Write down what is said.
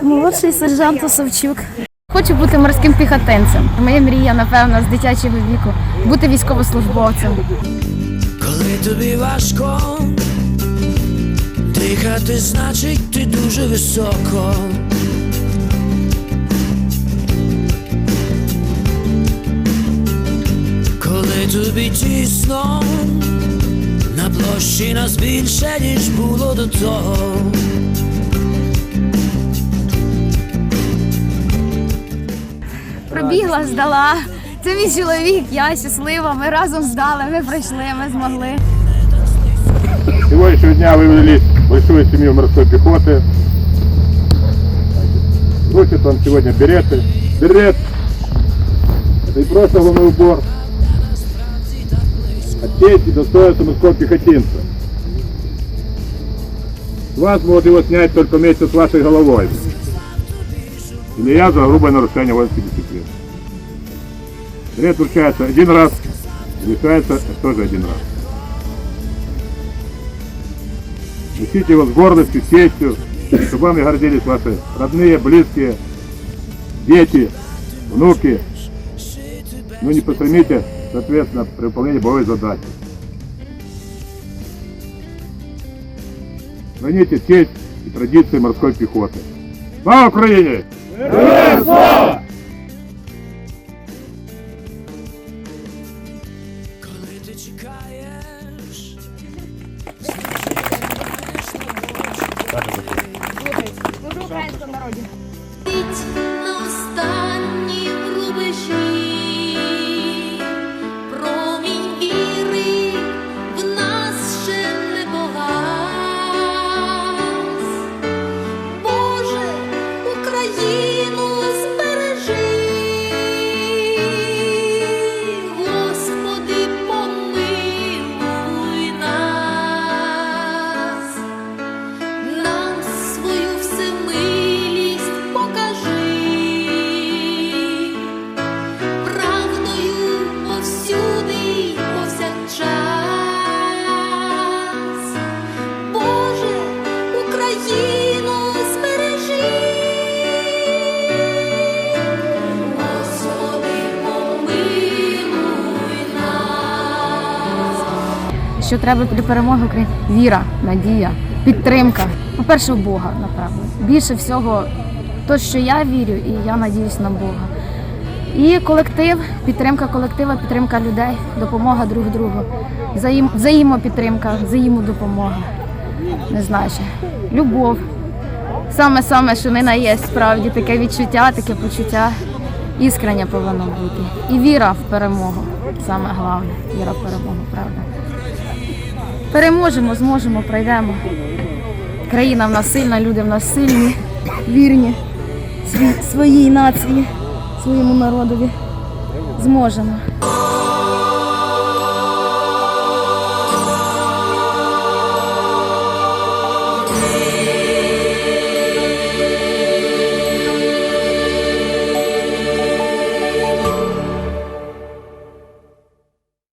Молодший сержант Осовчук. Хочу бути морським піхотинцем. Моя мрія, напевно, з дитячого віку бути військовослужбовцем. Коли тобі важко дихати, значить ти дуже високо. Коли тобі тісно, на площі нас більше, ніж було до того. Пробігла, здала. Це мій чоловік, я щаслива. Ми разом здали, ми пройшли, ми змогли. С сегодняшнего дня вывели большую семью морской пехоты. Вручит вам сегодня береты. Берет. Это не просто головной убор. А честь и достоинство морского пехотинца. С вас могут его снять только вместе с вашей головой. Или я за грубое нарушение воинской дисциплины. Берет вручается один раз, лишается тоже один раз. Несите его с гордостью, честью, чтобы вами гордились ваши родные, близкие, дети, внуки. Ну не посрамите, соответственно, при выполнении боевой задачи. Храните честь и традиции морской пехоты. Слава Украине! Коли ми чекаєш, на останнім Що треба для перемоги України? Віра, надія, підтримка. По-перше, в Бога, напевно. Більше всього, то, що я вірю, і я надіюсь на Бога. І колектив, підтримка колектива, підтримка людей, допомога друг другу, взаєм, взаємопідтримка, взаємодопомога. Не знаю. Любов. Саме саме, що не на є справді таке відчуття, таке почуття. Іскрення повинно бути. І віра в перемогу. Саме головне віра в перемогу, правда. Переможемо, зможемо, пройдемо. Країна в нас сильна, люди в нас сильні, вірні своїй нації, своєму народові. Зможемо.